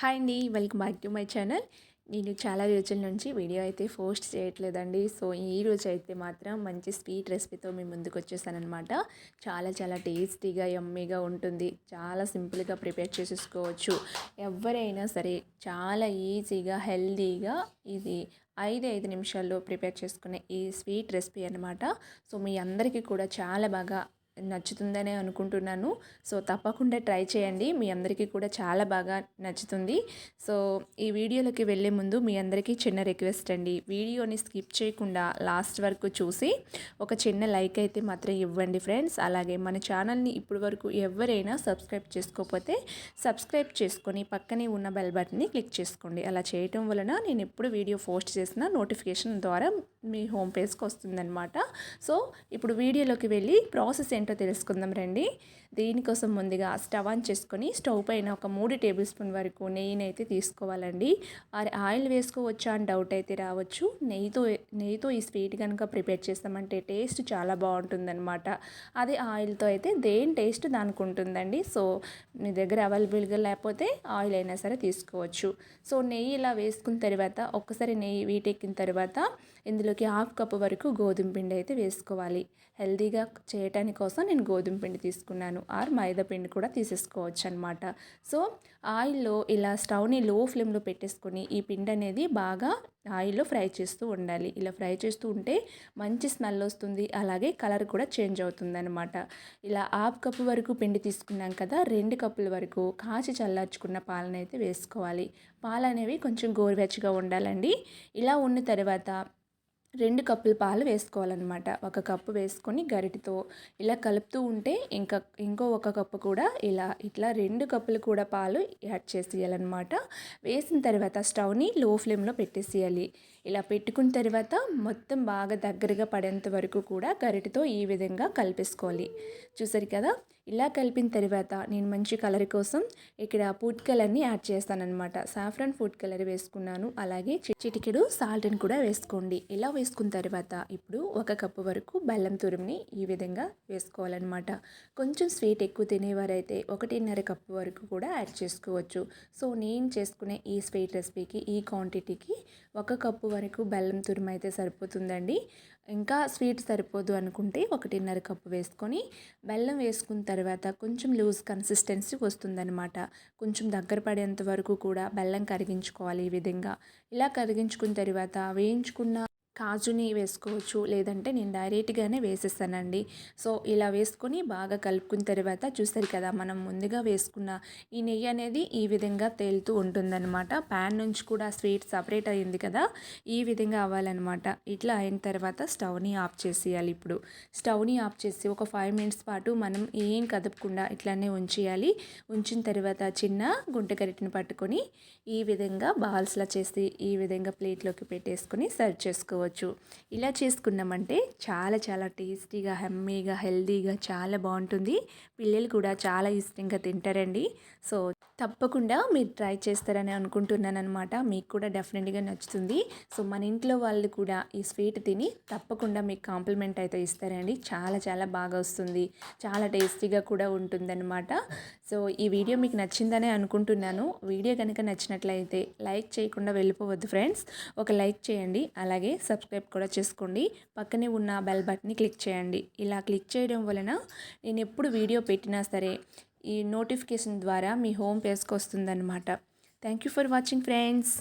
Hi అండి welcome back to my channel. నేను చాలా రోజుల నుంచి వీడియో అయితే పోస్ట్ చేయట్లేదండి. సో ఈ రోజు అయితే మాత్రం మంచి స్వీట్ రెసిపీతో మీ ముందుకు వచ్చేసానమాట చాలా చాలా టేస్టీగా యమ్మీగా ఉంటుంది. చాలా సింపుల్గా ప్రిపేర్ చేసేసుకోవచ్చు. ఎవరైనా సరే చాలా ఈజీగా హెల్దీగా ఇది ఐదు ఐదు నిమిషాల్లో ప్రిపేర్ చేసుకునే ఈ స్వీట్ రెసిపీ అనమాట సో మీ అందరికీ కూడా చాలా బాగా నచ్చుతుందనే అనుకుంటున్నాను. సో తప్పకుండా ట్రై చేయండి. మీ అందరికీ కూడా చాలా బాగా నచ్చుతుంది. సో ఈ వీడియోలోకి వెళ్ళే ముందు మీ అందరికీ చిన్న రిక్వెస్ట్ అండి. వీడియోని స్కిప్ చేయకుండా లాస్ట్ వరకు చూసి ఒక చిన్న లైక్ అయితే మాత్రం ఇవ్వండి ఫ్రెండ్స్. అలాగే మన ఛానల్ని ఇప్పటి వరకు ఎవరైనా సబ్స్క్రైబ్ చేసుకోకపోతే సబ్స్క్రైబ్ చేసుకొని పక్కనే ఉన్న బెల్ బటన్ని క్లిక్ చేసుకోండి. అలా చేయటం వలన నేను ఎప్పుడు వీడియో పోస్ట్ చేసిన నోటిఫికేషన్ ద్వారా మీ హోమ్ పేజ్కి వస్తుందన్నమాట. సో ఇప్పుడు వీడియోలోకి వెళ్ళి ప్రాసెస్ ఏంటి తెలుసుకుందాం రండి. దీనికోసం ముందుగా స్టవ్ ఆన్ చేసుకొని స్టవ్ పైన ఒక మూడు టేబుల్ స్పూన్ వరకు నెయ్యిని అయితే తీసుకోవాలండి ఆయిల్ వేసుకోవచ్చా అని డౌట్ అయితే రావచ్చు. నెయ్యితో నెయ్యితో ఈ స్వీట్ కనుక ప్రిపేర్ చేస్తామంటే టేస్ట్ చాలా బాగుంటుందన్నమాట. అదే ఆయిల్తో అయితే దేని టేస్ట్ దానికి ఉంటుందండి. సో మీ దగ్గర అవైలబుల్గా లేకపోతే ఆయిల్ అయినా సరే తీసుకోవచ్చు. సో నెయ్యి ఇలా వేసుకున్న తర్వాత ఒక్కసారి నెయ్యి వీటెక్కిన తర్వాత ఇందులోకి హాఫ్ కప్ వరకు గోధుమ పిండి అయితే వేసుకోవాలి. హెల్దీగా చేయటానికి కోసం నేను గోధుమ పిండి తీసుకున్నాను. ఆర్ మైదా పిండి కూడా తీసేసుకోవచ్చు అనమాట సో ఆయిల్లో ఇలా స్టవ్ని లో ఫ్లేమ్లో పెట్టేసుకొని ఈ పిండి అనేది బాగా ఆయిల్లో ఫ్రై చేస్తూ ఉండాలి. ఇలా ఫ్రై చేస్తూ ఉంటే మంచి స్మెల్ వస్తుంది. అలాగే కలర్ కూడా చేంజ్ అవుతుందనమాట ఇలా హాఫ్ కప్పు వరకు పిండి తీసుకున్నాం కదా రెండు కప్పుల వరకు కాచి చల్లార్చుకున్న పాలనైతే వేసుకోవాలి. పాలు అనేవి కొంచెం గోరువెచ్చగా ఉండాలండి. ఇలా ఉన్న తర్వాత రెండు కప్పుల పాలు వేసుకోవాలన్నమాట. ఒక కప్పు వేసుకొని గరిటితో ఇలా కలుపుతూ ఉంటే ఇంకా ఇంకో ఒక కప్పు కూడా ఇలా ఇట్లా రెండు కప్పులు కూడా పాలు యాడ్ చేసేయాలన్నమాట. వేసిన తర్వాత స్టవ్ని లో ఫ్లేమ్లో పెట్టేసేయాలి. ఇలా పెట్టుకున్న తర్వాత మొత్తం బాగా దగ్గరగా పడేంత వరకు కూడా గరిటితో ఈ విధంగా కలిపేసుకోవాలి. చూసారు కదా? ఇలా కలిపిన తర్వాత నేను మంచి కలర్ కోసం ఇక్కడ ఫుడ్ కలర్ని యాడ్ చేస్తానమాట సాఫ్రాన్ ఫుడ్ కలర్ వేసుకున్నాను. అలాగే చిటికెడు సాల్ట్ని కూడా వేసుకోండి. ఇలా వేసుకున్న తర్వాత ఇప్పుడు ఒక కప్పు వరకు బెల్లం తురుముని ఈ విధంగా వేసుకోవాలన్నమాట. కొంచెం స్వీట్ ఎక్కువ తినేవారైతే ఒకటిన్నర కప్పు వరకు కూడా యాడ్ చేసుకోవచ్చు. సో నేను చేసుకునే ఈ స్వీట్ రెసిపీకి ఈ క్వాంటిటీకి ఒక కప్పు వరకు బెల్లం తురుము అయితే సరిపోతుందండి. ఇంకా స్వీట్ సరిపోదు అనుకుంటే ఒకటిన్నర కప్పు వేసుకొని బెల్లం వేసుకున్న తర్వాత తర్వాత కొంచెం లూజ్ కన్సిస్టెన్సీ వస్తుందన్నమాట. కొంచెం దగ్గర పడేంత వరకు కూడా బెల్లం కరిగించుకోవాలి ఈ విధంగా. ఇలా కరిగించుకున్న తర్వాత వేయించుకున్న కాజుని వేసుకోవచ్చు లేదంటే నేను డైరెక్ట్గానే వేసేస్తానండి. సో ఇలా వేసుకొని బాగా కలుపుకున్న తర్వాత చూస్తారు కదా మనం ముందుగా వేసుకున్న ఈ నెయ్యి అనేది ఈ విధంగా తేలుతూ ఉంటుందన్నమాట. ప్యాన్ నుంచి కూడా స్వీట్ సపరేట్ అయింది కదా ఈ విధంగా అవ్వాలన్నమాట. ఇట్లా అయిన తర్వాత స్టవ్ని ఆఫ్ చేసేయాలి ఇప్పుడు. స్టవ్ని ఆఫ్ చేసి ఒక ఫైవ్ మినిట్స్ పాటు మనం ఏం కదపకుండా ఇట్లానే ఉంచేయాలి. ఉంచిన తర్వాత చిన్న గుంటగరిటిని పట్టుకొని ఈ విధంగా బాల్స్లా చేసి ఈ విధంగా ప్లేట్లోకి పెట్టేసుకొని సర్వ్ చేసుకోవచ్చు. చేసుకోవచ్చు. ఇలా చేసుకున్నామంటే చాలా చాలా టేస్టీగా హెమ్మీగా హెల్తీగా చాలా బాగుంటుంది. పిల్లలు కూడా చాలా ఇష్టంగా తింటారండి. సో తప్పకుండా మీరు ట్రై చేస్తారని అనుకుంటున్నాను అనమాట మీకు కూడా డెఫినెట్గా నచ్చుతుంది. సో మన ఇంట్లో వాళ్ళు కూడా ఈ స్వీట్ తిని తప్పకుండా మీకు కాంప్లిమెంట్ అయితే ఇస్తారండి. చాలా చాలా బాగా వస్తుంది. చాలా టేస్టీగా కూడా ఉంటుందన్నమాట. సో ఈ వీడియో మీకు నచ్చిందనే అనుకుంటున్నాను. వీడియో కనుక నచ్చినట్లయితే లైక్ చేయకుండా వెళ్ళిపోవద్దు ఫ్రెండ్స్. ఒక లైక్ చేయండి. అలాగే సబ్స్క్రైబ్ కూడా చేసుకోండి. పక్కనే ఉన్న బెల్ బటన్ని క్లిక్ చేయండి. ఇలా క్లిక్ చేయడం వలన నేను ఎప్పుడు వీడియో పెట్టినా సరే ఈ నోటిఫికేషన్ ద్వారా మీ హోమ్ పేజ్కి వస్తుందన్నమాట. Thank you for watching friends.